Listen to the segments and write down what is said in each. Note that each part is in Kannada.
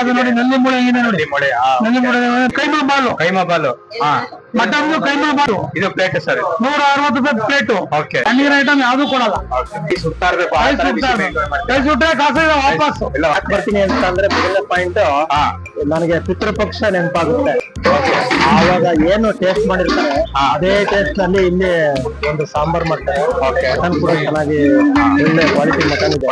ಅದು ನೋಡಿ ನಲ್ಲಿ ಮುಳೆ ಇದೆ ನೋಡಿ. ಮೊಳೆ ನಲ್ಲಿ ಮೊಳೆ ಕೈಮಾ ಬಾಲು. ಕೈಮಾ ಬಾಲು ಹಾ ಮಟನ್ ಕೈಮಾ ಬಾಲು. ಇದು ಪ್ಲೇಟ್ ಸರ್ ನೂರ ಅರವತ್ತು ರೂಪಾಯಿ ಪ್ಲೇಟು ಓಕೆ. ಪನ್ನೀರ್ ಐಟಮ್ ಯಾವ್ದು ಕೊಡಲ್ಲ. ಸುತ್ತಾ ಇರ್ಬೇಕು ಆ ಕೈ. ಕೈ ಸುಟ್ರೆ ಕಾಸು ವಾಪಸ್ ಇಲ್ಲ ಬರ್ತೀನಿ ಅಂತ ಅಂದ್ರೆ ಮೊದಲನೇ ಪಾಯಿಂಟ್ ಹಾ ನನಗೆ ಪಿತೃಪಕ್ಷ ನೆನಪಾಗುತ್ತೆ. ಆವಾಗ ಏನು ಟೇಸ್ಟ್ ಮಾಡಿರ್ತಾರೆ ಅದೇ ಟೇಸ್ಟ್ನಲ್ಲಿ ಇಲ್ಲಿ ಒಂದು ಸಾಂಬಾರ್ ಮಾಡ್ತಾರೆ. ಮಟನ್ ಕೂಡ ಚೆನ್ನಾಗಿ ಒಳ್ಳೆ ಕ್ವಾಲಿಟಿ ಮಟನ್ ಇದೆ.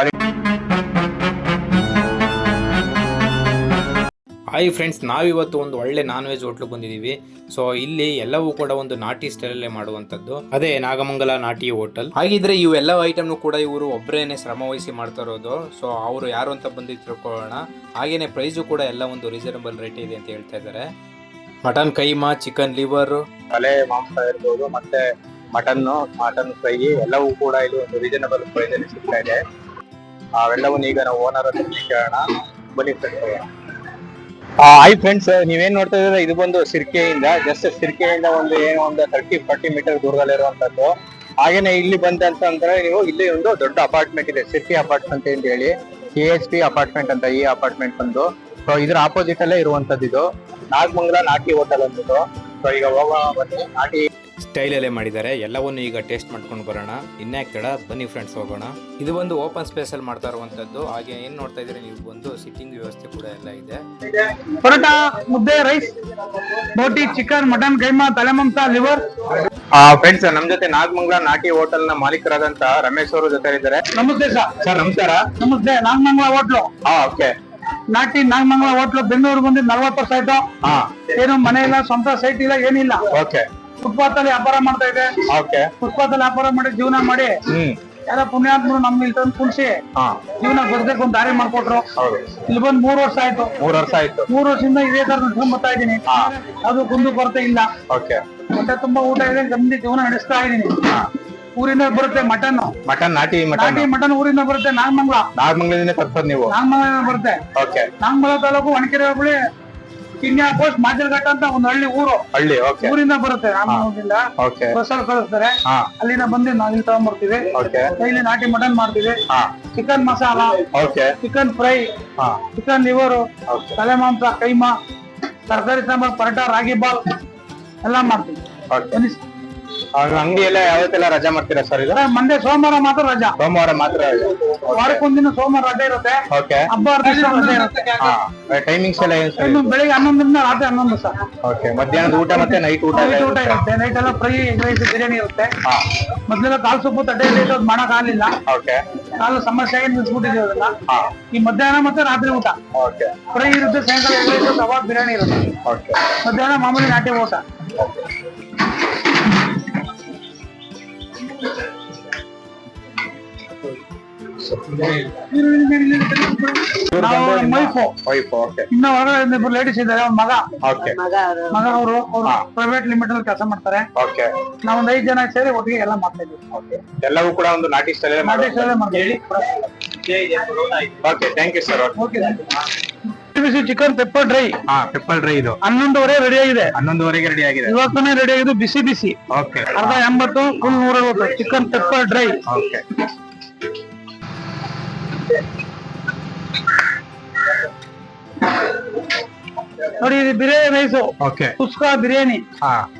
ಹಾಯ್ ಫ್ರೆಂಡ್ಸ್ ನಾವಿವತ್ತು ಒಂದು ಒಳ್ಳೆ ನಾನ್ ವೆಜ್ ಹೋಟ್ಲು ಬಂದಿದ್ದೀವಿ. ಸೊ ಇಲ್ಲಿ ಎಲ್ಲವೂ ಕೂಡ ಒಂದು ನಾಟಿ ಸ್ಟೈಲಲ್ಲೇ ಮಾಡುವಂಥದ್ದು. ಅದೇ ನಾಗಮಂಗಲ ನಾಟಿ ಹೋಟೆಲ್ ಹಾಗಿದ್ರೆ ಇವೆಲ್ಲ ಐಟಮ್ನು ಕೂಡ ಇವರು ಒಬ್ಬರೇನೆ ಶ್ರಮ ವಹಿಸಿ ಮಾಡ್ತಾ ಇರೋದು. ಸೊ ಅವರು ಯಾರು ಅಂತ ಬಂದು ತಿಳ್ಕೊಳ್ಳೋಣ. ಹಾಗೇನೆ ಪ್ರೈಸು ಕೂಡ ಎಲ್ಲ ಒಂದು ರೀಸನಬಲ್ ರೇಟ್ ಇದೆ ಅಂತ ಹೇಳ್ತಾ ಇದ್ದಾರೆ. ಮಟನ್ ಕೈಮಾ ಚಿಕನ್ ಲಿವರ್ ತಲೆ, ಮಾಂಸ ಇರ್ಬೋದು, ಮತ್ತೆ ಮಟನ್ ಮಟನ್ ಫ್ರೈ ಎಲ್ಲವೂ ಕೂಡ ಇಲ್ಲಿ ಒಂದು ರೀಸನಬಲ್ ಪ್ರೈಸ್ ಅಲ್ಲಿ ಸಿಗ್ತಾ ಇದೆ. ಅವೆಲ್ಲವನ್ನು ಈಗ ನಾವು ಓನರ್ ಹತ್ರ ಕೇಳೋಣ. ಬನ್ನಿ ಫ್ರೆಂಡ್ಸ್ ಹಾಯ್ ಫ್ರೆಂಡ್ಸ್ ನೀವೇನ್ ನೋಡ್ತಾ ಇದ್ರೆ ಇದು ಬಂದು ಸಿರ್ಕೆಯಿಂದ ಜಸ್ಟ್ ಸಿರ್ಕೆಯಿಂದ ಒಂದು ಏನೋ ಒಂದು ತರ್ಟಿ ಫಾರ್ಟಿ ಮೀಟರ್ ದೂರದಲ್ಲಿರುವಂತದ್ದು ಹಾಗೇನೆ ಇಲ್ಲಿ ಬಂದಂತಂದ್ರೆ ನೀವು ಇಲ್ಲಿ ಒಂದು ದೊಡ್ಡ ಅಪಾರ್ಟ್ಮೆಂಟ್ ಇದೆ. ಸಿರ್ಕೆ ಅಪಾರ್ಟ್ಮೆಂಟ್ ಅಂತ ಹೇಳಿ. ಕೆ ಎಸ್ ಪಿ ಅಪಾರ್ಟ್ಮೆಂಟ್ ಅಂತ ಈ ಅಪಾರ್ಟ್ಮೆಂಟ್ ಬಂದು. ಸೊ ಇದ್ರ ಆಪೋಸಿಟ್ ಅಲ್ಲೇ ಇರುವಂತದ್ದು ಇದು ನಾಗಮಂಗಲ ನಾಟಿ ಹೋಟೆಲ್ ಅಂದ್ಬಿಟ್ಟು. ಸೊ ಈಗ ಹೋಗೋಣ ಬನ್ನಿ ನಾಟಿ ಸ್ಟೈಲಲ್ಲೇ ಮಾಡಿದ್ದಾರೆ. ಎಲ್ಲವನ್ನು ಈಗ ಟೇಸ್ಟ್ ಮಾಡ್ಕೊಂಡು ಬರೋಣ. ಇನ್ಯಾಕ್ ತಡ ಬನ್ನಿ ಫ್ರೆಂಡ್ಸ್ ಹೋಗೋಣ. ಇದು ಒಂದು ಓಪನ್ ಸ್ಪೇಸ್ ಅಲ್ಲಿ ಮಾಡ್ತಾ ಇರುವಂತದ್ದು. ಹಾಗೆ ಏನ್ ನೋಡ್ತಾ ಇದ್ರೆ ನೀವು? ಬಂದು ಸಿಟ್ಟಿಂಗ್ ವ್ಯವಸ್ಥೆ ಕೂಡ ಎಲ್ಲ ಇದೆ. ಪರೋಟ ಮುದ್ದೆ ರೈಸ್ ಬೋಟಿ ಚಿಕನ್ ಮಟನ್ ಕೈಮಾ ತಲೆ ಮಾಂಸ ಲಿವರ್ ಫ್ರೆಂಡ್ಸ್ ನಮ್ ಜೊತೆ ನಾಗಮಂಗಲ ನಾಟಿ ಹೋಟೆಲ್ನ ಮಾಲೀಕರಾದಂತ ರಮೇಶ್ ಅವರು ಜೊತೆ ಇದ್ದಾರೆ. ನಮಸ್ತೆ ಸರ್. ಸರ್ ನಮಸ್ಕಾರ. ನಮಸ್ತೆ. ನಾಗಮಂಗಲ ಹೋಟ್ಲು ಹಾ ಓಕೆ. ನಾಟಿ ನಾಗಮಂಗಲ ಹೋಟ್ಲು ಬೆಂಗಳೂರು ಬಂದಿದ್ದು ನಲ್ವತ್ತು ಸೈಟ್ ಆಯ್ತು. ಏನು ಮನೆ ಇಲ್ಲ ಸ್ವಂತ ಸೈಟ್ ಇಲ್ಲ ಏನಿಲ್ಲ. ಓಕೆ. ಫುಟ್ಪಾತ್ ಅಲ್ಲಿ ವ್ಯಾಪಾರ ಮಾಡ್ತಾ ಇದೆ. ಓಕೆ. ಫುಟ್ಪಾತ್ ಅಲ್ಲಿ ವ್ಯಾಪಾರ ಮಾಡಿ ಜೀವನ ಮಾಡಿ ಹ್ಮ್. ಯಾರ ಪುಣ್ಯಾತ್ಮರು ನಮ್ಮ ಇಲ್ಲಿ ತಂದು ಕುಣಿಸಿ ಹಾ. ಜೀವನ ಬದುಕಕ್ಕೆ ಒಂದು ದಾರಿ ಮಾಡ್ಕೊಟ್ರು. ಹೌದು. ಇಲ್ಲಿ ಬಂದ್ ಮೂರ್ ವರ್ಷ ಆಯ್ತು. ಮೂರ್ ವರ್ಷ ಆಯ್ತು. ಮೂರ್ ವರ್ಷದಿಂದ ಇದೇ ತರ ನಡ್ಕೊಂಡ್ ಬರ್ತಾ ಇದೀನಿ ಅದು ಕುಂದು ಕೊರತೆ ಇಲ್ಲ. ಓಕೆ. ಹೊಟ್ಟೆ ತುಂಬಾ ಊಟ ಇದೆ ಗಮ್ಮಿ ಜೀವನ ನಡೆಸ್ತಾ ಇದೀನಿ ಊರಿಂದ ಬರುತ್ತೆ ಮಟನ್. ಮಟನ್ ನಾಟಿ ಮಟನ್. ನಾಟಿ ಮಟನ್ ಊರಿಂದ ಬರುತ್ತೆ ನಾಗಮಂಗ್ಲ. ನಾಗಮಂಗ್ಲದಿಂದ ತರ್ಸೋದ್ ನೀವು. ನಾಗಮಂಗಲ ಬರುತ್ತೆ. ಓಕೆ. ನಾಗಮಂಗಲ ತಾಲೂಕು ಒಣಕೆರೆ ಹೋಬಳಿ ಕಿನ್ಯಾ ಪೋಸ್ಟ್ ಮಾಜಲ್ಘಟ್ಟ ಅಂತ ಒಂದು ಹಳ್ಳಿ ಊರು. ಹಳ್ಳಿ ಓಕೆ ಊರಿಂದ ಬರುತ್ತೆ ನಾಗಮಂಗಲದಿಂದ ಓಕೆ ಬಸ್ಸಲ್ಲಿ ಕಳಿಸ್ತಾರೆ. ಹಾ. ಅಲ್ಲಿಂದ ಬಂದು ನಾವು ಇಲ್ಲಿ ತಗೊಂಡ್ಬರ್ತೀವಿ ಇಲ್ಲಿ ನಾಟಿ ಮಟನ್ ಮಾಡ್ತೀವಿ. ಹಾ. Chicken masala okay chicken fry ಹಾ. ಚಿಕನ್ ಲಿವರು ತಲೆ ಮಾಂಸ ಕೈಮಾ ತರಕಾರಿ ಸಾಂಬಾರ್ ಪರಟಾ ರಾಗಿ ಬಾಲ್ ಎಲ್ಲ ಮಾಡ್ತೀವಿ. ಅಂಗಡಿ ಎಲ್ಲ ಯಾವತ್ತೆಲ್ಲ ರಜಾ ಮಾಡ್ತೀರಾ ಸರ್ ಇದು? ಮಂದೆ ಸೋಮವಾರ ಮಾತ್ರ ರಜಾ. ಸೋಮವಾರ ಮಾತ್ರ ವಾರಕ್ಕೊಂದಿನ ಸೋಮವಾರ ರಜೆ ಇರುತ್ತೆ. ಓಕೆ ಹಬ್ಬ ರಜೆ ಇರುತ್ತೆ. ಟೈಮಿಂಗ್ಸ್ ಎಲ್ಲ ಏನು ಸರ್? ಬೆಳಿಗ್ಗೆ ಹನ್ನೊಂದರಿಂದ ರಾತ್ರಿ ಹನ್ನೊಂದು ಸರ್. ಓಕೆ ಮಧ್ಯಾಹ್ನದ ಊಟ ಮತ್ತೆ ನೈಟ್ ಊಟ ನೈಟ್ ಊಟ ಇರುತ್ತಾ? ನೈಟ್ ಎಲ್ಲ ಫ್ರೈ ಎಗ್ ರೈಸ್ ಬಿರಿಯಾನಿ ಇರುತ್ತೆ. ಮೊದಲೆಲ್ಲ ಕಾಲು ಸೊಪ್ಪು ತಟ್ಟೆ ರೈಸ್ ಅದು ಮಾಡಕ್ ಆಗ್ಲಿಲ್ಲ. ಓಕೆ ಕಾಲು ಸಮಸ್ಯೆ ಆಗಿ ಅದನ್ನ ಈ ಮಧ್ಯಾಹ್ನ ಮತ್ತೆ ರಾತ್ರಿ ಊಟ. ಓಕೆ ಫ್ರೈ ಇರುತ್ತೆ ಸಾಯಂಕಾಲ ಎಗ್ ರೈಸ್ ಕಬಾಬ್ ಬಿರಿಯಾನಿ ಇರುತ್ತೆ. ಓಕೆ ಮಧ್ಯಾಹ್ನ ಮಾಮೂಲಿ ನಾಟಿ ಊಟ. ಇನ್ನ ಹೊರಗಡೆ ಇಬ್ಬರು ಲೇಡೀಸ್ ಇದ್ದಾರೆ ಅವ್ರ ಮಗ. ಓಕೆ ಮಗ ಅವರು. ಅವರು ಪ್ರೈವೇಟ್ ಲಿಮಿಟೆಡ್ ಅಲ್ಲಿ ಕೆಲಸ ಮಾಡ್ತಾರೆ. ಓಕೆ ನಾವೊಂದ್ ಐದ್ ಜನ ಸೇರಿ ಒಟ್ಟಿಗೆ ಎಲ್ಲ ಮಾಡ್ತಾ ಓಕೆ ಎಲ್ಲವೂ ಕೂಡ ಒಂದು ನಾಟಿ ಸ್ಟೈಲ್ ನಾಟಿ ಸ್ಟೈಲೇ ಮಾಡ್ತೀವಿ okay thank you sir okay busy chicken pepper dry ಹಾ ಪೆಪ್ಪರ್ ಡ್ರೈ ಇದು. ಹನ್ನೊಂದುವರೆ ರೆಡಿ ಆಗಿದೆ. ಹನ್ನೊಂದುವರೆಗೆ ರೆಡಿ ಆಗಿದೆ. ಇವತ್ತನೇ ರೆಡಿ ಆಗಿದೆ ಬಿಸಿ ಬಿಸಿ. ಓಕೆ ಅರ್ಧ ಎಂಬತ್ತು ಫುಲ್ ನೂರ ಐವತ್ತು ಚಿಕನ್ ಪೆಪ್ಪರ್ ಡ್ರೈ ಓಕೆ ನೋಡಿ ಇದು biryani rice okay kuska biryani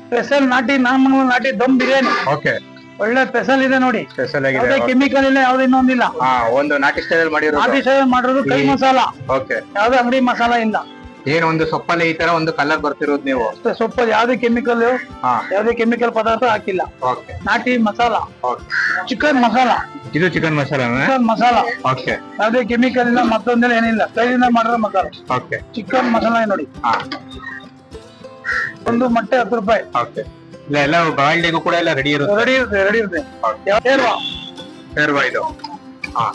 special ನಾಟಿ ನಾಮಂಗಲ ನಾಟಿ ದಮ್ ಬಿರಿಯಾನಿ ಓಕೆ ಒಳ್ಳೆ ಸ್ಪೆಷಲ್ ಇದೆ ನೋಡಿ. ಸ್ಪೆಷಲ್ ಆಗಿದೆ ಕೆಮಿಕಲ್ ಇಲ್ಲ ಯಾವ್ದು ಇನ್ನೊಂದಿಲ್ಲ ಹಾ ಒಂದು ನಾಟಿ ಸ್ಟೈಲ್ ಮಾಡಿರೋ ನಾಟಿ ಸ್ಟೈಲ್ ಮಾಡಿರೋದು ಕೈ ಮಸಾಲ. ಓಕೆ ಯಾವ್ದು ಅಂಗಡಿ ಮಸಾಲ ಇಲ್ಲ. ಏನು ಒಂದು ಸೊಪ್ಪಲ್ಲಿ ಈ ತರ ಒಂದು ಕಲರ್ ಬರ್ತಿರೋದು ನೀವು? ಸೊಪ್ಪು ಯಾವ್ದೇ ಕೆಮಿಕಲ್ ಹಾ. ಯಾವ್ದೇ ಕೆಮಿಕಲ್ ಪದಾರ್ಥ ಹಾಕಿಲ್ಲ. ನಾಟಿ ಮಸಾಲ. ಚಿಕನ್ ಮಸಾಲ. ಇದು ಚಿಕನ್ ಮಸಾಲ ಮಸಾಲ. ಓಕೆ ಯಾವ್ದೇ ಕೆಮಿಕಲ್ ಇಲ್ಲ ಮತ್ತೊಂದಿಲ್ಲ ಏನಿಲ್ಲ. ಕೈಯಿಂದ ಮಾಡಿರೋ ಮಸಾಲ. ಓಕೆ ಚಿಕನ್ ಮಸಾಲ ನೋಡಿ. ಹಾ. ಒಂದು ಮೊಟ್ಟೆ ಹತ್ತು ರೂಪಾಯಿ. ಓಕೆ ಇಲ್ಲ ಎಲ್ಲ ಬಾಯ್ಲ್ಡಿಗೂ ಕೂಡ ಎಲ್ಲ ರೆಡಿ ಇರುತ್ತೆ. ರೆಡಿ ಇರುತ್ತೆ ರೆಡಿ ಇರುತ್ತೆ. ಯಾವ- ಸೇರ್ವಾ? ಸೇರ್ವಾ ಇದು. ಹಾ.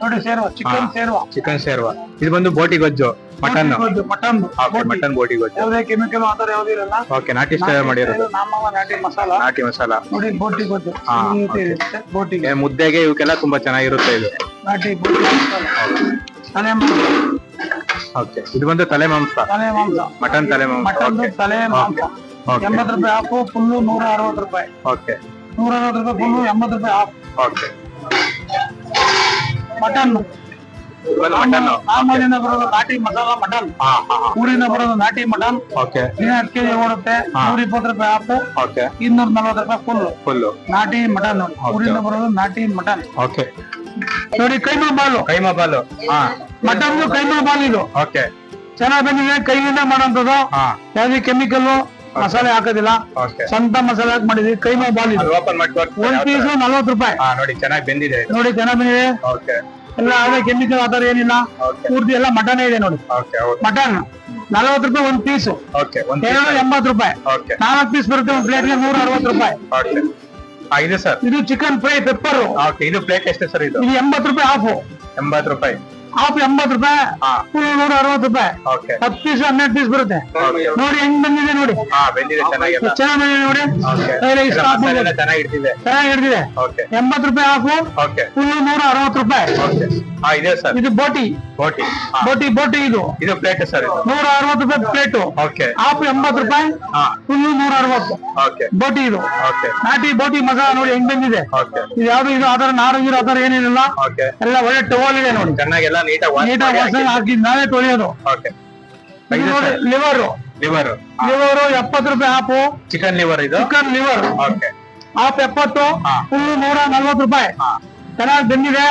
ನೋಡಿ ಸೇರ್ವಾ ಚಿಕನ್. ಸೇರ್ವಾ. ಚಿಕನ್ ಸೇರ್ವಾ. ಇದು ಬಂದು ಬೋಟಿ ಗೊಜ್ಜು ಮಟನ್ ಮಟನ್ ಮಟನ್ ಬೋಟಿ ಗೊಜ್ಜು. ಯಾವುದೇ ಕೆಮಿಕಲ್ ಆತರ ಯಾವ್ದು ಇರಲ್ಲ. ಓಕೆ ನಾಟಿ ಸ್ಟೈಲ್ ಮಾಡಿರೋದು. ನಾಮವ ನಾಟಿ ಮಸಾಲ. ನಾಟಿ ಮಸಾಲ. ನೋಡಿ ಬೋಟಿ ಗೊಜ್ಜು. ಹಾ, ಈ ರೀತಿ ಇರುತ್ತೆ ಬೋಟಿಗೆ ಏ, ಮುದ್ದೆಗೆ ಇವಕ್ಕೆಲ್ಲ ತುಂಬಾ ಚೆನ್ನಾಗಿರುತ್ತೆ ಇದು. ನಾಟಿ ಬೋಟಿ ಮಸಾಲ. ತಲೆ ಮಾಂಸ. ಓಕೆ ಇದು ಬಂದು ತಲೆ ಮಾಂಸ. ತಲೆ ಮಾಂಸ. ಮಟನ್ ತಲೆ ಮಾಂಸ. ಮಟನ್ ಓಕೆ ತಲೆ ಮಾಂಸ. ಎಂಬತ್ತು ರೂಪಾಯಿ ಹಾಫು ಫುಲ್ಲು ನೂರ ಅರವತ್ತು ರೂಪಾಯಿ. ಓಕೆ ನೂರ ಅರವತ್ತು ರೂಪಾಯಿ ಫುಲ್ಲು ಎಂಬತ್ತು ರೂಪಾಯಿ ಹಾಫ್ ಓಕೆ ಮಟನ್. ಮಟನ್ ಸಾಮಾನ್ಯದಿಂದ ಬರೋದು ನಾಟಿ ಮಸಾಲ ಮಟನ್. ಹಾ ಊರಿಂದ ಬರೋದು ನಾಟಿ ಮಟನ್. ಓಕೆ ದಿನ ಹತ್ತು ಕೆಜಿ ಓಡುತ್ತೆ ನೂರ ಇಪ್ಪತ್ತು ರೂಪಾಯಿ ಹಾಫು ಓಕೆ ಇನ್ನೂರ ನಲ್ವತ್ತು ರೂಪಾಯಿ ಫುಲ್ ಫುಲ್ ನಾಟಿ ಮಟನ್. ಊರಿಂದ ಬರೋದು ನಾಟಿ ಮಟನ್. ಓಕೆ ನೋಡಿ ಕೈಮಾ ಬಾಲು. ಕೈಮಾ ಬಾಲು. ಹಾ. ಮಟನ್ ಕೈಮಾ ಬಾಲ್ ಇದು. ಓಕೆ ಚೆನ್ನಾಗಿ ಬಂದಿದೆ ಕೈಯಿಂದ ಮಾಡೋಂಥದ್ದು. ಯಾವುದೇ ಕೆಮಿಕಲ್ ಮಸಾಲೆ ಹಾಕೋದಿಲ್ಲ. ಓಕೆ ಸ್ವಂತ ಮಸಾಲೆ ಹಾಕಿ ಮಾಡಿದ್ವಿ. ಕೈಮಾ ಬಾಲ್ ಇದು. ಓಪನ್ ಮಾಡಿ ಒಂದ್. ಪೀಸ್ ನಲ್ವತ್ತು ರೂಪಾಯಿ. ಹಾ ನೋಡಿ ಚೆನ್ನಾಗಿ ಬೆಂದಿದೆ ಇದು. ನೋಡಿ ಚೆನ್ನಾಗಿ ಬಂದಿದೆ. ಓಕೆ ಎಲ್ಲ ಅದೇ ಕೆಮಿಕಲ್ ಆ ಥರ ಏನಿಲ್ಲ. ಪೂರ್ತಿ ಎಲ್ಲ ಮಟನ್ ಇದೆ ನೋಡಿ. ಓಕೆ ಮಟನ್ ನಲವತ್ತು ರೂಪಾಯಿ ಒಂದ್ ಪೀಸ್ ಓಕೆ ಒಂದು ಎರಡು ಎಂಬತ್ತು ರೂಪಾಯಿ. ಓಕೆ ನಾಲ್ಕು ಪೀಸ್ ಬರುತ್ತೆ ಒಂದ್ ಪ್ಲೇಟ್ಗೆ ನೂರ ಅರವತ್ತು ರೂಪಾಯಿ. ಓಕೆ ಹಾ ಇದು ಸರ್ ಇದು ಚಿಕನ್ ಫ್ರೈ ಪೆಪ್ಪರ್ ಓಕೆ ಇದು ಪ್ಲೇಟ್ ಎಷ್ಟು ಸರ್ ಇದು? ಇದು ಎಂಬತ್ತು ರೂಪಾಯಿ ಹಾಫು ಎಂಬತ್ತು ರೂಪಾಯಿ. ಹಾಫ್ ಎಂಬತ್ತು ರೂಪಾಯಿ ಫುಲ್ ನೂರ ಅರವತ್ತು ರೂಪಾಯಿ. ಓಕೆ ಹತ್ತು ಪೀಸ್ ಹನ್ನೆರಡು ಪೀಸ್ ಬರುತ್ತೆ. ನೋಡಿ ಹೆಂಗ್ ಬಂದಿದೆ ನೋಡಿ. ಚೆನ್ನಾಗಿ ಬಂದಿದೆ ನೋಡಿ. ಓಕೆ ಕೈಲಿ ಇಷ್ಟ ಮಸಾಲೆ ಚೆನ್ನಾಗಿ ಇಡ್ತಿದೆ ಚೆನ್ನಾಗಿ ಹಿಡಿದಿದೆ. ಓಕೆ ಎಂಬತ್ತು ರೂಪಾಯಿ ಫುಲ್ ನೂರ ಅರವತ್ತು ರೂಪಾಯಿ. ಇದೆ ಸರ್. ಇದು ಬೋಟಿ. ಬೋಟಿ. ಬೋಟಿ ಬೋಟಿ ಇದು. ಇದು ಪ್ಲೇಟ್ ಸರ್ ಇದು. ನೂರ ಅರವತ್ತು ರೂಪಾಯಿ ಪ್ಲೇಟು ಓಕೆ ಹಾಫ್ ಎಂಬತ್ತು ರೂಪಾಯಿ ಹಾ. ಫುಲ್ ನೂರ ಅರವತ್ತು. ಓಕೆ ಬೋಟಿ ಇದು. ನಾಟಿ ಬೋಟಿ ಮಸಾಲ ನೋಡಿ ಹೆಂಗ್ ಬಂದಿದೆ. ಇದು ಯಾವ್ದು ಇದು ಆತರ ನಾರಂಗಿರೋ ಆತರ ಏನೇನಿಲ್ಲ ಎಲ್ಲ ಒಳ್ಳೆ ಟವಲ್ ಇದೆ ನೋಡಿ. ಚೆನ್ನಾಗೆಲ್ಲ ನೀಟಾಗಿ ವಾಸನೆ ಹಾಕಿ ನಾವೇ ತೊಳೆಯೋದು. ಓಕೆ ಲಿವರ್ ಲಿವರ್ ಲಿವರ್ ಎಪ್ಪತ್ತು ರೂಪಾಯಿ ಹಾಪು ಚಿಕನ್ ಲಿವರ್ ಇದು? ಚಿಕನ್ ಲಿವರ್ ಓಕೆ ಹಾಫ್ ಎಪ್ಪತ್ತು. ಫುಲ್ ನೂರ ನಲ್ವತ್ತು ರೂಪಾಯಿ. ಚೆನ್ನಾಗಿ ಬಂದಿದೆ.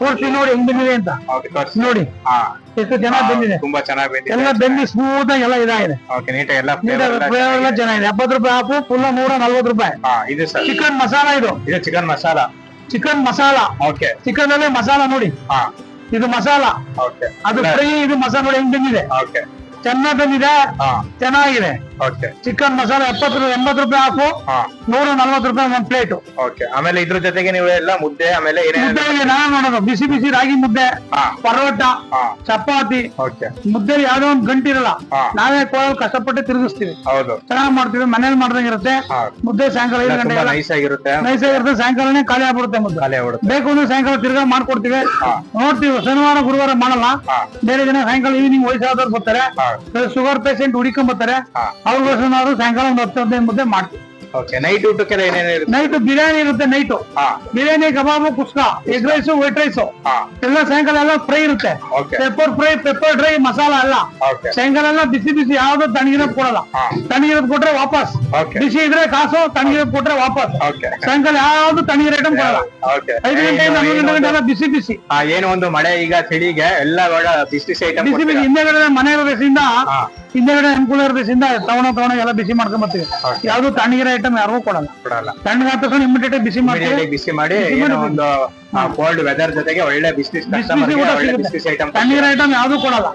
ತೋರಿಸಿ ನೋಡಿ ಹೆಂಗ್ ಬಂದಿದೆ ಅಂತ. ನೋಡಿ. ಎಷ್ಟು ಚೆನ್ನಾಗಿ ಬಂದಿದೆ. ತುಂಬಾ ಚೆನ್ನಾಗಿ ಬಂದಿದೆ. ಎಲ್ಲ ಬೆಂದಿ ಸ್ಮೂತ್ ಆಗಿ ಎಲ್ಲ ಇದಾಗಿದೆ. ಓಕೆ ನೀಟಾಗಿ ಎಲ್ಲ ಫ್ಲೇವರ್ ಎಲ್ಲ ಚೆನ್ನಾಗಿದೆ. ಎಪ್ಪತ್ತು ರೂಪಾಯಿ ಹಾಫು ಫುಲ್ ನೂರ ನಲ್ವತ್ತು ರೂಪಾಯಿ. ಹಾ ಇದು ಸರ್ ಚಿಕನ್ ಮಸಾಲ ಇದು. ಇದು chicken masala chicken masala okay chicken ಅಲ್ಲೇ ಮಸಾಲ ನೋಡಿ. ಹಾ. ಇದು ಮಸಾಲ. ಅದು ಫ್ರೈ ಇದು ಮಸಾಲ ಹೆಂಗ್ ಬಂದಿದೆ ಚೆನ್ನಾಗಿ ಬಂದಿದೆ. ಚೆನ್ನಾಗಿದೆ. ಓಕೆ ಚಿಕನ್ ಮಸಾಲ ಎಪ್ಪತ್ತು ರೂಪಾಯಿ ಎಂಬತ್ತು ರೂಪಾಯಿ ಹಾಕು. ನೂರ ನಲ್ವತ್ತು ರೂಪಾಯಿ ಒಂದ್ ಪ್ಲೇಟ್ ಓಕೆ ಆಮೇಲೆ ಇದ್ರ ಜೊತೆಗೆ ನೀವು ಎಲ್ಲ ಮುದ್ದೆ ಆಮೇಲೆ ಮುದ್ದೆ ನಾನು ನೋಡೋದು ಬಿಸಿ ಬಿಸಿ ರಾಗಿ ಮುದ್ದೆ ಪರೋಟ ಚಪಾತಿ. ಓಕೆ ಮುದ್ದೆ ಯಾವ್ದೋ ಒಂದ್ ಗಂಟಿರಲ್ಲ. ನಾವೇ ಕೋಳಲ್ ಕಷ್ಟಪಟ್ಟು ತಿರುಗಿಸ್ತೀವಿ. ಹೌದು. ಚೆನ್ನಾಗಿ ಮಾಡ್ತೀವಿ ಮನೇಲಿ ಮಾಡ್ದಂಗೆ ಇರುತ್ತೆ. ಮುದ್ದೆ ಸಾಯಂಕಾಲ ಐದು ಗಂಟೆ ನೈಸ್ ಆಗಿರುತ್ತೆ. ನೈಸ್ ಆಗಿರುತ್ತೆ ಸಾಯಂಕಾಲನೇ ಖಾಲಿ ಆಗ್ಬಿಡುತ್ತೆ ಮುದ್ದೆ. ಖಾಲಿ ಆಗ್ಬಿಡುತ್ತೆ. ಬೇಕು ಅಂದ್ರೆ ಸಾಯಂಕಾಲ ತಿರ್ಗಾ ಮಾಡ್ಕೊಡ್ತೀವಿ. ನೋಡ್ತೀವಿ ಶನಿವಾರ ಗುರುವಾರ ಮಾಡಲ್ಲ. ಬೇರೆ ದಿನ ಸಾಯಂಕಾಲ ಈವ್ನಿಂಗ್ ವಯಸ್ಸಾದವ್ರು ಬರ್ತಾರೆ. ಶುಗರ್ ಪೇಷಂಟ್ ಹುಡುಕೊಂಡ್ ಬರ್ತಾರೆ. ಅವ್ರಿಗೋಸ್ಕರ ನಾವು ಸಾಯಂಕಾಲ ಒಂದು ಹತ್ತು ಹದಿನೈದು ಮುದ್ದೆ ಮಾಡ್ತೀವಿ. ಓಕೆ ನೈಟ್ ಊಟಕ್ಕೆಲ್ಲ ಏನೇನು ಇರುತ್ತೆ? ನೈಟ್ ಬಿರಿಯಾನಿ ಇರುತ್ತೆ ನೈಟ್ ಹಾ. Biryani kebab kuska egg rice white rice ಹಾ. ಎಲ್ಲ ಸಾಯಂಕಾಲ ಎಲ್ಲ ಫ್ರೈ ಇರುತ್ತೆ. Pepper fry pepper dry masala ಎಲ್ಲ. ಸಾಯಂಕಾಲ ಎಲ್ಲ ಬಿಸಿ ಬಿಸಿ ಯಾವ್ದು ತಣ್ಣಗಿರೋದು ಕೊಡಲ್ಲ. ಹಾ. ತಣ್ಣಗಿರೋದು ಕೊಟ್ರೆ ವಾಪಸ್. ಬಿಸಿ ಇದ್ರೆ ಕಾಸು ತಣ್ಣಗಿರೋದು ಕೊಟ್ರೆ ವಾಪಸ್. ಓಕೆ ಸಾಯಂಕಾಲ ಯಾವ್ದು ತಣ್ಣಗಿರೋ ಐಟಮ್ ಕೊಡಲ್ಲ. ಐದು ಗಂಟೆ ಹನ್ನೊಂದು ಗಂಟೆ ಗಂಟೆ ಎಲ್ಲ ಬಿಸಿ ಬಿಸಿ. ಆ ಏನು ಒಂದು ಮಳೆ ಈಗ ಚಳಿಗೆ ಎಲ್ಲ ಬಿಸಿ ಬಿಸಿ ಐಟಮ್ ಬಿಸಿ ಬಿಸಿ ಹಿಂದೆಗಡೆ ಮನೆ ಹಾ. ಹಿಂದೆಗಡೆ ಅನುಕೂಲ ಇರೋದ್ರಿಂದ ತವಣ ತವಣ ಎಲ್ಲ ಬಿಸಿ ಮಾಡ್ಕೊಂಡ್ ಬರ್ತೀವಿ. ಯಾವ್ದು ತಣ್ಣಗಿರೋ ಐಟಮ್ ಯಾರಿಗೂ ಕೊಡಲ್ಲ. ಕೊಡಲ್ಲ. ತಣ್ಣಗಾದ ತಕ್ಷಣ ಇಮಿಡಿಯೇಟ್ ಬಿಸಿ ಮಾಡ್ತೀವಿ. ಬಿಸಿ ಮಾಡಿ ಬಿಸಿ ಏನೋ ಮಾಡಿ ಒಂದು ಕೋಲ್ಡ್ ವೆದರ್ ಜೊತೆಗೆ ಒಳ್ಳೆ ಬಿಸಿ ಬಿಸಿ ಬಿಸಿ ಕಸ್ಟಮರ್ ಊಟ ಒಳ್ಳೆ ಸಿಗುತ್ತೆ. ಬಿಸಿ ಬಿಸಿ ಐಟಮ್ ತಣ್ಣಗಿರೋ ಐಟಮ್ ಯಾವ್ದು ಕೊಡಲ್ಲ.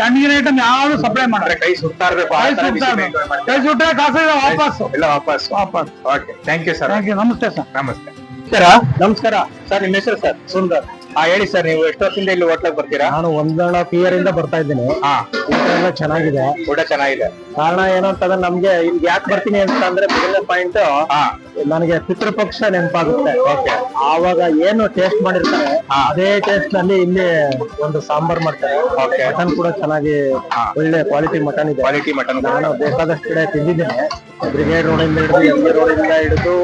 ತಣ್ಣಗಿರೋ ಐಟಮ್ ಯಾವ್ದು ಸಪ್ಲೈ ಮಾಡ್ರೆ ಕೈ ಸುತ್ತಾ ಇರ್ಬೇಕು ಕೈ ತರ ಬಿಸಿ ಸುಟ್ಟ maintain ಕೈ ಸುಟ್ರೆ ಕಾಸು ಇಲ್ಲ ವಾಪಸ್ ಇಲ್ಲ ವಾಪಸ್ ವಾಪಸ್ okay thank you sir thank you ನಮಸ್ತೆ ಸರ್ ನಮಸ್ತೆ. ಸರ ನಮಸ್ಕಾರ. ಸರ್ ನಿಮ್ಮ ಹೆಸರು ಸರ್ ಸುಂದರ್. ಹಾ ಹೇಳಿ ಸರ್ ನೀವು ಎಷ್ಟು ವರ್ಷದಿಂದ ಇಲ್ಲಿ ಹೋಟ್ಲಿಗೆ ಬರ್ತೀರಾ? ನಾನು ಒಂದಣ ಇಯರ್ ಇಂದ ಬರ್ತಾ ಇದ್ದೀನಿ. ಹಾ. ಊಟ ಎಲ್ಲ ಚೆನ್ನಾಗಿದೆ. ಊಟ ಚೆನ್ನಾಗಿದೆ. ಕಾರಣ ಏನು ಅಂತಂದ್ರೆ ನಮ್ಗೆ ಇಲ್ಲಿ ಯಾಕೆ ಬರ್ತೀನಿ ಅಂತ ಅಂದ್ರೆ ಮೊದಲನೇ ಪಾಯಿಂಟ್ ಹಾ. ನನಗೆ ಪಿತೃಪಕ್ಷ ನೆನಪಾಗುತ್ತೆ. ಓಕೆ. ಆವಾಗ ಏನು ಟೇಸ್ಟ್ ಮಾಡಿರ್ತಾರೆ ಅದೇ ಟೇಸ್ಟ್ನಲ್ಲಿ ಇಲ್ಲಿ ಒಂದು ಸಾಂಬಾರ್ ಮಾಡ್ತಾರೆ. ಓಕೆ. ಮಟನ್ ಕೂಡ ಚೆನ್ನಾಗಿ ಒಳ್ಳೆ ಕ್ವಾಲಿಟಿ ಮಟನ್ ಇದೆ. ಕ್ವಾಲಿಟಿ ಮಟನ್ ನಾನು ಬೇಕಾದಷ್ಟು ಕಡೆ ತಿಂದಿದ್ದೇನೆ. ಬ್ರಿಗೇಡ್ ರೋಡ್ ಇಂದ ಹಿಡಿದು ಎಂ ಜಿ ರೋಡ್ ಇಂದ ಹಿಡಿದು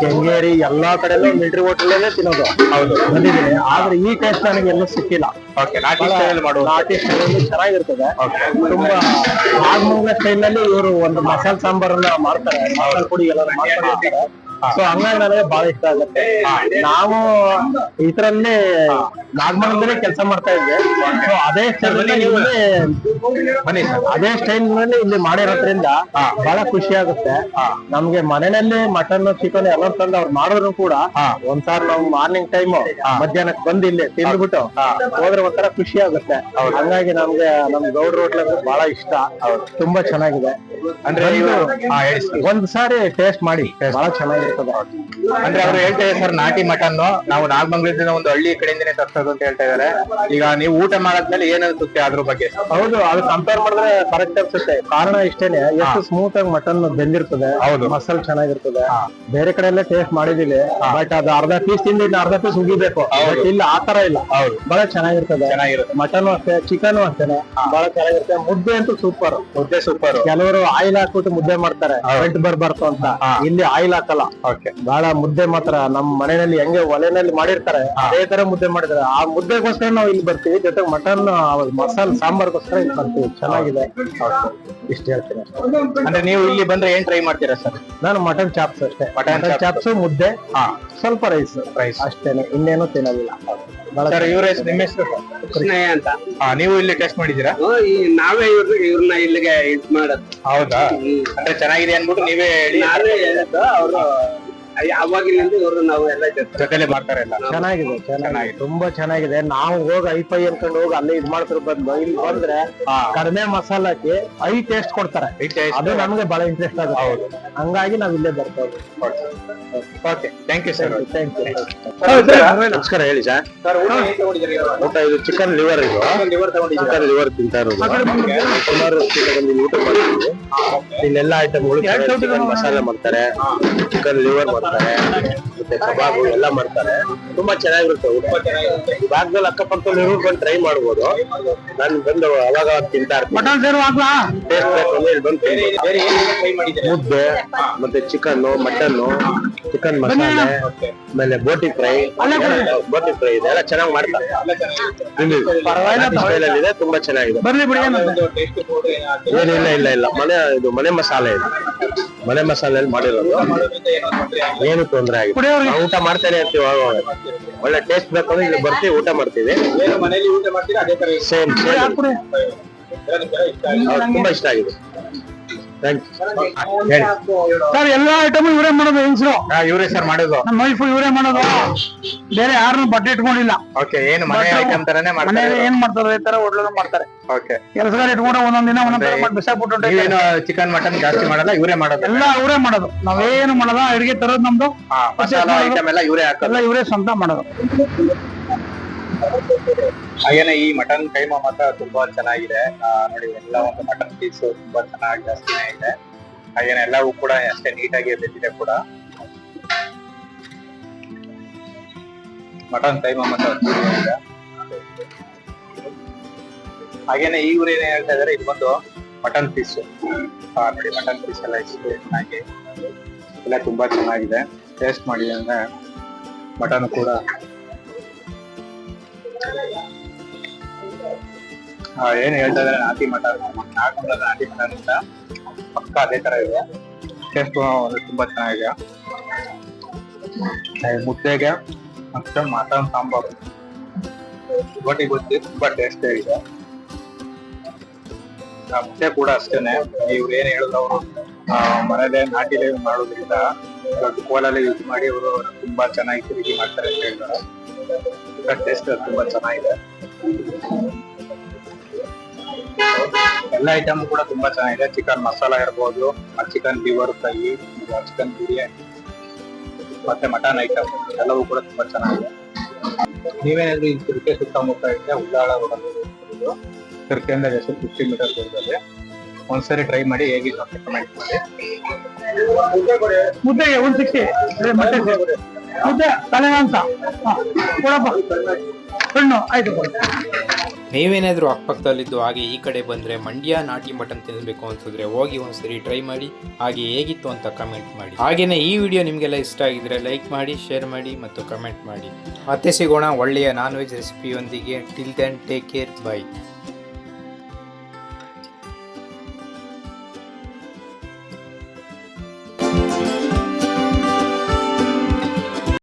ಕೆಂಗೇರಿ ಎಲ್ಲಾ ಕಡೆನೂ ಮಿಲ್ಟ್ರಿ ಹೋಟೆಲ್ ತಿನ್ನೋದು. ಹೌದು. ಬಂದಿದ್ದೀನಿ. ಆದ್ರೆ ಈ ಟೇಸ್ಟ್ ನನಗೆ ಎಲ್ಲ ಸಿಕ್ಕಿಲ್ಲ. ಓಕೆ ನಾಟಿ ಸ್ಟೈಲ್ ಮಾಡುವ ನಾಟಿ ಸ್ಟೈಲ್ ಚೆನ್ನಾಗಿರ್ತದೆ. ತುಂಬಾ ನಾಗಮಂಗಲ ಸ್ಟೈಲ್ನಲ್ಲಿ ಇವರು ಒಂದು ಮಸಾಲೆ ಸಾಂಬಾರನ್ನ ಮಾಡ್ತಾರೆ. ಮಸಾಲೆ ಪುಡಿ ಎಲ್ಲ ಮಾಡ್ತಾರೆ. ಸೊ ಹಂಗಾಗಿ ನನಗೆ ಬಹಳ ಇಷ್ಟ ಆಗುತ್ತೆ. ನಾವು ಇದ್ರಲ್ಲಿ ನಾಗಮಂಗಲದಲ್ಲಿ ಕೆಲಸ ಮಾಡ್ತಾ ಇದ್ದೆ. ಸೊ ಅದೇ ಸ್ಟೈಲ್ ಬನ್ನಿ. ಅದೇ ಸ್ಟೈಲ್ನಲ್ಲಿ ಇಲ್ಲಿ ಮಾಡಿರೋದ್ರಿಂದ ಬಹಳ ಖುಷಿ ಆಗುತ್ತೆ. ನಮ್ಗೆ ಮನೆಯಲ್ಲಿ ಮಟನ್ ಚಿಕನ್ ಎಲ್ಲ ತಂದು ಅವ್ರು ಮಾಡೋದ್ರು ಕೂಡ ಒಂದ್ಸಾರಿ ನಾವು ಮಾರ್ನಿಂಗ್ ಟೈಮ್ ಮಧ್ಯಾಹ್ನಕ್ಕೆ ಬಂದು ಇಲ್ಲಿ ತಿಂದ್ಬಿಟ್ಟು ಹೋದ್ರೆ ಒಂಥರ ಖುಷಿ ಆಗುತ್ತೆ. ಹಂಗಾಗಿ ನಮ್ಗೆ ನಮ್ ಗೌಡ್ ಹೋಟ್ಲ್ ಅಂದ್ರೆ ಬಹಳ ಇಷ್ಟ. ತುಂಬಾ ಚೆನ್ನಾಗಿದೆ. ಅಂದ್ರೆ ಒಂದ್ ಸಾರಿ. ಟೇಸ್ಟ್ ಮಾಡಿ. ಬಹಳ ಚೆನ್ನಾಗಿರ್ತದೆ ಅಂದ್ರೆ ಅವ್ರು ಹೇಳ್ತಾ ಇದ್ದಾರೆ ಸರ್ ನಾಟಿ ಮಟನ್ ನಾವು ನಾಗಮಂಗಲದಿಂದ ಒಂದು ಹಳ್ಳಿ ಕಡೆಯಿಂದನೇ ತರ್ಸೋದು ಅಂತ ಹೇಳ್ತಾ ಇದಾರೆ. ಈಗ ನೀವು ಊಟ ಮಾಡಾದ್ಮೇಲೆ ಏನ್ ಅನ್ಸುತ್ತೆ ಅದ್ರ ಬಗ್ಗೆ. ಹೌದು ಅದು ಕಂಪೇರ್ ಮಾಡಿದ್ರೆ ಕರೆಕ್ಟ್ ಅನ್ಸುತ್ತೆ. ಕಾರಣ ಇಷ್ಟೇನೆ ಎಷ್ಟು ಸ್ಮೂತ್ ಆಗಿ ಮಟನ್ ಬೆಂದಿರ್ತದೆ ಹೌದು. ಮಸಾಲೆ ಚೆನ್ನಾಗಿರ್ತದೆ. ಬೇರೆ ಕಡೆ ಎಲ್ಲ ಟೇಸ್ಟ್ ಮಾಡಿದೀವಿ ಬಟ್ ಅದು ಅರ್ಧ ಪೀಸ್ ತಿಂದು ಅರ್ಧ ಪೀಸ್ ಉಗಿಬೇಕು. ಬಟ್ ಇಲ್ಲ ಆತರ ಇಲ್ಲ. ಹೌದು. ಬಹಳ ಚೆನ್ನಾಗಿರ್ತದೆ. ಚೆನ್ನಾಗಿರುತ್ತೆ. ಮಟನ್ ಅಷ್ಟೇ ಚಿಕನ್ ಅಷ್ಟೇನೆ. ಬಹಳ ಚೆನ್ನಾಗಿರುತ್ತೆ. ಮುದ್ದೆ ಅಂತೂ ಸೂಪರ್ ಮುದ್ದೆ ಸೂಪರ್ ಕೆಲವರು ಆಯಿಲ್ ಹಾಕ್ಬಿಟ್ಟು ಮುದ್ದೆ ಮಾಡ್ತಾರೆ. ಬರ್ಬಾರ್ದು ಅಂತ. ಇಲ್ಲಿ ಆಯಿಲ್ ಹಾಕಲ್ಲ. ಬಹಳ ಮುದ್ದೆ ಮಾತ್ರ. ನಮ್ ಮನೆಯಲ್ಲಿ ಹೆಂಗೆ ಒಲೆನಲ್ಲಿ ಮಾಡಿರ್ತಾರೆ ಅದೇ ತರ ಮುದ್ದೆ ಮಾಡಿದ್ದಾರೆ. ಆ ಮುದ್ದೆಗೋಸ್ಕರ ನಾವು ಇಲ್ಲಿ ಬರ್ತೀವಿ. ಜೊತೆಗೆ ಮಟನ್ ಮಸಾಲ ಸಾಂಬಾರ್ಗೋಸ್ಕರ ಇಲ್ಲಿ ಬರ್ತೀವಿ. ಚೆನ್ನಾಗಿದೆ. ಇಷ್ಟ ಹೇಳ್ತೀನಿ. ಅಂದ್ರೆ ನೀವು ಇಲ್ಲಿ ಬಂದ್ರೆ ಏನ್ ಟ್ರೈ ಮಾಡ್ತೀರಾ ಸರ್ ನಾನು ಮಟನ್ ಚಾಪ್ಸ್ ಅಷ್ಟೇ. ಮಟನ್ ಚಾಪ್ಸ್ ಮುದ್ದೆ ಸ್ವಲ್ಪ ರೈಸ್ ರೈಸ್ ಅಷ್ಟೇನೆ. ಇನ್ನೇನು ತಿನ್ನೋದಿಲ್ಲ. ಸರ್ ಇವ್ರ ಹೆಸರು ನಿಮ್ಮ ಹೆಸರು? ಕೃಷ್ಣಯ್ಯ ಅಂತ. ಹಾ ನೀವು ಇಲ್ಲಿ ಟೆಸ್ಟ್ ಮಾಡಿದ್ದೀರಾ? ಹ್ಮ್, ಈ ನಾವೇ ಇವ್ರ ಇವ್ರನ್ನ ಇಲ್ಲಿಗೆ ಇದ್ ಮಾಡೋದು. ಹೌದಾ? ಅಂದ್ರೆ ಚೆನ್ನಾಗಿದೆ ಅಂದ್ಬಿಟ್ಟು ನೀವೇ ಹೇಳಿ. ನಾವೇ ಹೇಳಿದ್ದು ಅವರು ಅವಾಗಿನಿಂದ ಇವ್ರು ನಾವು ಎಲ್ಲ ಜೊತೆ ಜೊತೆಲೆ ಮಾಡ್ತಾರೆ ಎಲ್ಲ. ಚೆನ್ನಾಗಿದೆ ಚೆನ್ನಾಗಿದೆ. ತುಂಬಾ ಚೆನ್ನಾಗಿದೆ. ನಾವು ಹೋಗಿ ಐಫೈ ಅನ್ಕೊಂಡು ಹೋಗಿ ಅಲ್ಲೇ ಇದ್ ಮಾಡ್ತಾರೆ ಬಂದು ಇಲ್ಲಿ ಬಂದ್ರೆ ಕಡಿಮೆ ಮಸಾಲ ಹಾಕಿ ಐ ಟೇಸ್ಟ್ ಕೊಡ್ತಾರೆ. ಅದು ನಮ್ಗೆ ಬಹಳ ಇಂಟ್ರೆಸ್ಟ್ ಆಗುತ್ತೆ. ಹೌದು. ಹಂಗಾಗಿ ನಾವ್ ಇಲ್ಲೇ ಬರ್ತಾ okay thank you sir thank you ನಮಸ್ಕಾರ. ಹೇಳಿ ಸರ್ ಸರ್ ಊಟ ಇದು ಚಿಕನ್ ಲಿವರ್ ಇದು. ಚಿಕನ್ ಲಿವರ್ ತಿಂತಾ ಇರೋದು. ಸುಮಾರು ಚಿಕನ್ ಊಟ ಮಾಡ್ತೀವಿ ಇಲ್ಲೆಲ್ಲ ಐಟಮ್ಗಳು ಮಸಾಲೆ ಮಾಡ್ತಾರೆ. ಚಿಕನ್ ಲಿವರ್ ಮಾಡ್ತಾರೆ. ಮತ್ತೆ ಕಬಾಬು ಎಲ್ಲ ಮಾಡ್ತಾರೆ. ತುಂಬಾ ಚೆನ್ನಾಗಿರುತ್ತೆ ಊಟ ಭಾಗದಲ್ಲಿ ಅಕ್ಕಪಕ್ಕದಲ್ಲಿ ಇರೋರು ಬಂದು ಟ್ರೈ ಮಾಡ್ಬೋದು. ನಾನು ಬಂದು ಅವಾಗ ಅವಾಗ ತಿಂತಾ ಇರ್ತೀನಿ. ಮಟನ್ ಸೇರು ಹಾಕ್ಲಾ ಟೇಸ್ಟ್ ಬೇಕು ಅಂದ್ರೆ ಇಲ್ಲಿ ಬಂದು ತಿನ್ಬೋದು. ಮುದ್ದೆ ಮತ್ತೆ ಚಿಕನ್ ಮಟನ್ ಚಿಕನ್ ಮಸಾಲೆ ಆಮೇಲೆ ಬೋಟಿ ಫ್ರೈ ಬೋಟಿ ಫ್ರೈ ಇದೆ ಎಲ್ಲ ಚೆನ್ನಾಗಿ ಮಾಡ್ತಾರೆ. ಇದೆ ತುಂಬಾ ಚೆನ್ನಾಗಿದೆ. ಬರ್ಲಿ ಬಿಡಿ ಏನಿಲ್ಲ ಇಲ್ಲ ಇಲ್ಲ ಮನೆ ಇದು ಮನೆ ಮಸಾಲೆ ಇದೆ. ಮನೆ ಮಸಾಲೆಯಲ್ಲಿ ಮಾಡಿರೋದು. ಏನೋ ತೊಂದ್ರೆ ಏನು ತೊಂದರೆ ಆಗಿದೆ ಊಟ ಮಾಡ್ತಾನೆ ಇರ್ತೀವಿ. ಒಳ್ಳೆ ಟೇಸ್ಟ್ ಬೇಕು ಅಂದ್ರೆ ಇಲ್ಲಿ ಬರ್ತೀವಿ ಊಟ ಮಾಡ್ತೀವಿ. ಏನು ಮನೇಲಿ ಊಟ ಮಾಡ್ತೀರಾ? ಅದೇ ತರ ಇರುತ್ತೆ. Same same. ತುಂಬಾ ಇಷ್ಟ ಆಗಿದೆ. ಸರ್ ಎಲ್ಲಾ ಐಟಮ್ ಇವರೇ ಮಾಡೋದು ಹೆಂಗ್ಸರು? ಇವರೇ ಸರ್ ಮಾಡೋದು. ನಮ್ಮ ವೈಫ್ ಇವರೇ ಮಾಡೋದು. ಬೇರೆ ಯಾರನ್ನು ಬಟ್ಟೆ ಇಟ್ಕೊಂಡಿಲ್ಲ. ಓಕೆ ಏನು ಮನೆ ಐಟಮ್ ತರನೇ ಮಾಡ್ತಾರೆ ಮನೆಯಲ್ಲಿ ಏನ್ ಮಾಡ್ತಾರೆ ಈ ತರ ಹೋಟ್ಲಲ್ಲೂ ಮಾಡ್ತಾರೆ. ಓಕೆ ಕೆಲಸಗಾರ ಇಟ್ಕೊಂಡು ಒಂದೊಂದ್ ದಿನ ಒಂದೊಂದ್ ತರ ಮಾಡಿ ಬಿಸಾಕ್ಬಿಟ್ಟು ಏನು ಚಿಕನ್ ಮಟನ್ ಜಾಸ್ತಿ ಮಾಡಲ್ಲ ಇವರೇ ಮಾಡೋದು. ಎಲ್ಲ ಇವರೇ ಮಾಡೋದು. ನಾವೇನು ಮಾಡೋದು ಅಡಿಗೆ ತರೋದು ನಮ್ದು. ಮಸಾಲ ಐಟಮ್ ಎಲ್ಲ ಇವರೇ ಹಾಕೋದು. ಎಲ್ಲ ಇವರೇ ಸ್ವಂತ ಮಾಡೋದು. ಹಾಗೇನೆ ಈ ಮಟನ್ ಕೈಮ ಮಾತ್ರ ತುಂಬಾ ಚೆನ್ನಾಗಿದೆ. ನೋಡಿ, ಎಲ್ಲ ಒಂದು ಮಟನ್ ಪೀಸ್ ತುಂಬಾ ಚೆನ್ನಾಗಿ ಜಾಸ್ತಿನೇ ಇದೆ. ಹಾಗೇನೆ ಎಲ್ಲವೂ ಕೂಡ ಅಷ್ಟೇ ನೀಟಾಗಿ ಬೆಂದಿದೆ ಕೂಡ. ಮಟನ್ ಕೈಮ ಮಾತ್ರ. ಹಾಗೇನೆ ಈ ಊರು ಏನ್ ಹೇಳ್ತಾ ಇದಾರೆ, ಇದು ಬಂದು ಮಟನ್ ಪೀಸ್ ನೋಡಿ, ಮಟನ್ ಪೀಸ್ ಎಲ್ಲ ಇಷ್ಟು ಚೆನ್ನಾಗಿ, ಎಲ್ಲ ತುಂಬಾ ಚೆನ್ನಾಗಿದೆ. ಟೇಸ್ಟ್ ಮಾಡಿದ್ರೆ ಮಟನ್ ಕೂಡ ಏನ್ ಹೇಳ್ತಾ ಇದಾರೆ, ನಾಟಿ ಮಟನ್ ನಾಗಮಂಗಲ ನಾಟಿ ಮಟನ್ ಅಂತ. ಪಕ್ಕ ಅದೇ ತರ ಇದೆ. ಟೇಸ್ಟ್ ತುಂಬಾ ಚೆನ್ನಾಗಿದೆ. ಮುದ್ದೆಗೆ ಮತ್ತೆ ಮಟನ್ ಸಾಂಬಾರು. ಗೋಟಿ ಗೊತ್ತಿ ತುಂಬಾ ಟೇಸ್ಟ್ ಇದೆ. ಮುದ್ದೆ ಕೂಡ ಅಷ್ಟೇನೆ. ಇವ್ರು ಏನ್ ಹೇಳಿದ್ರು ಅವರು ಮನೇಲೆ ನಾಟಿಲೆ ಮಾಡೋದ್ರಿಂದ ದೊಡ್ಡ ಕೋಲಲ್ಲಿ ಯೂಸ್ ಮಾಡಿ ಅವರು ತುಂಬಾ ಚೆನ್ನಾಗಿ ತಿರುಗಿ ಮಾಡ್ತಾರೆ ಅಂತ ಹೇಳಿದ್ದಾರೆ ಟೇಸ್ಟ್ ತುಂಬಾ ಚೆನ್ನಾಗಿದೆ. ಎಲ್ಲ ಐಟಮ್ ಕೂಡ ತುಂಬಾ ಚೆನ್ನಾಗಿದೆ. ಚಿಕನ್ ಮಸಾಲ ಇರ್ಬೋದು chicken liver fry chicken biryani ಮತ್ತೆ ಮಟನ್ ಐಟಮ್ ಎಲ್ಲವೂ ಕೂಡ ತುಂಬಾ ಚೆನ್ನಾಗಿದೆ. ನೀವೇನಾದ್ರೂ ಈ ತಿರುಕೆ ಸುತ್ತಮುತ್ತ ಇದ್ರೆ ಉಳ್ಳಾಳ ರೋಡಲ್ಲಿ. ತಿರುಕೆಯಿಂದ ಜಸ್ಟ್ ಫಿಫ್ಟಿ ಮೀಟರ್ ದೂರದಲ್ಲಿ. ಒಂದ್ಸರಿ ಟ್ರೈ ಮಾಡಿ ಹೇಗಿ ಅಂತ ಕಮೆಂಟ್ ಮಾಡಿ. ಮುದ್ದೆ ಒನ್ ಸಿಕ್ಸ್ಟಿ ಮುದ್ದೆ ತಲೆ ಅಂತ ಕೊಡಪ್ಪ. ಹಣ್ಣು ಆಯ್ತು ನೀವೇನಾದರೂ ಅಕ್ಕಪಕ್ಕದಲ್ಲಿದ್ದು ಹಾಗೆ ಈ ಕಡೆ ಬಂದರೆ ಮಂಡ್ಯ ನಾಟಿ ಮಟನ್ ತಿನ್ನಬೇಕು ಅನ್ಸಿದ್ರೆ ಹೋಗಿ ಒಂದ್ಸರಿ ಟ್ರೈ ಮಾಡಿ, ಹಾಗೆ ಹೇಗಿತ್ತು ಅಂತ ಕಮೆಂಟ್ ಮಾಡಿ. ಹಾಗೆಯೇ ಈ ವಿಡಿಯೋ ನಿಮಗೆಲ್ಲ ಇಷ್ಟ ಆಗಿದ್ರೆ ಲೈಕ್ ಮಾಡಿ ಶೇರ್ ಮಾಡಿ ಮತ್ತು ಕಮೆಂಟ್ ಮಾಡಿ. ಮತ್ತೆ ಸಿಗೋಣ ಒಳ್ಳೆಯ non veg ರೆಸಿಪಿಯೊಂದಿಗೆ till then take care bye